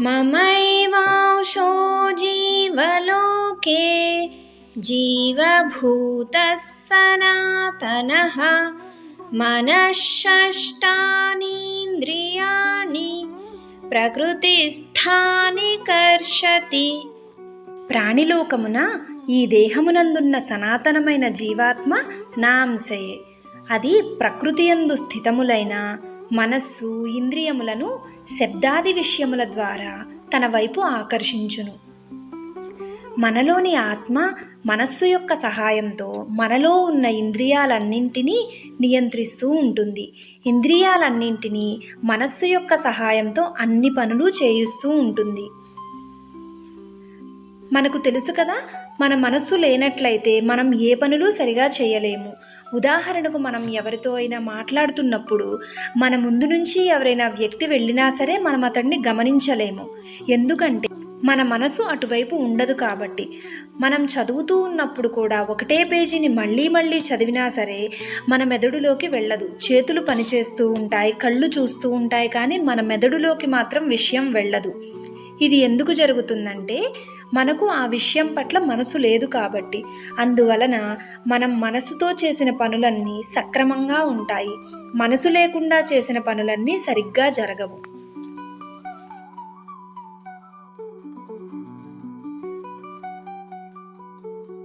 ममैवांशो जीवलोके जीवभूतः सनातनः मनःषष्ठानीन्द्रियाणि ప్రకృతిస్థాని కర్షతి ప్రాణిలోకమున ఈ దేహమునందున్న సనాతనమైన జీవాత్మ నా అంశయే అది ప్రకృతి యందు స్థితములైన మనస్సు ఇంద్రియములను శబ్దాది విషయముల ద్వారా తన వైపు ఆకర్షించును. మనలోని ఆత్మ మనస్సు యొక్క సహాయంతో మనలో ఉన్న ఇంద్రియాలన్నింటినీ నియంత్రిస్తూ ఉంటుంది. ఇంద్రియాలన్నింటినీ మనస్సు యొక్క సహాయంతో అన్ని పనులు చేయిస్తూ ఉంటుంది. మనకు తెలుసు కదా మన మనస్సు లేనట్లయితే మనం ఏ పనులు సరిగా చేయలేము. ఉదాహరణకు మనం ఎవరితో అయినా మాట్లాడుతున్నప్పుడు మన ముందు నుంచి ఎవరైనా వ్యక్తి వెళ్ళినా సరే మనం అతన్ని గమనించలేము. ఎందుకంటే మన మనసు అటువైపు ఉండదు కాబట్టి. మనం చదువుతూ ఉన్నప్పుడు కూడా ఒకటే పేజీని మళ్ళీ మళ్ళీ చదివినా సరే మన మెదడులోకి వెళ్ళదు. చేతులు పనిచేస్తూ ఉంటాయి కళ్ళు చూస్తూ ఉంటాయి కానీ మన మెదడులోకి మాత్రం విషయం వెళ్ళదు. ఇది ఎందుకు జరుగుతుందంటే మనకు ఆ విషయం పట్ల మనసు లేదు కాబట్టి. అందువలన మనం మనసుతో చేసిన పనులన్నీ సక్రమంగా ఉంటాయి. మనసు లేకుండా చేసిన పనులన్నీ సరిగ్గా జరగవు.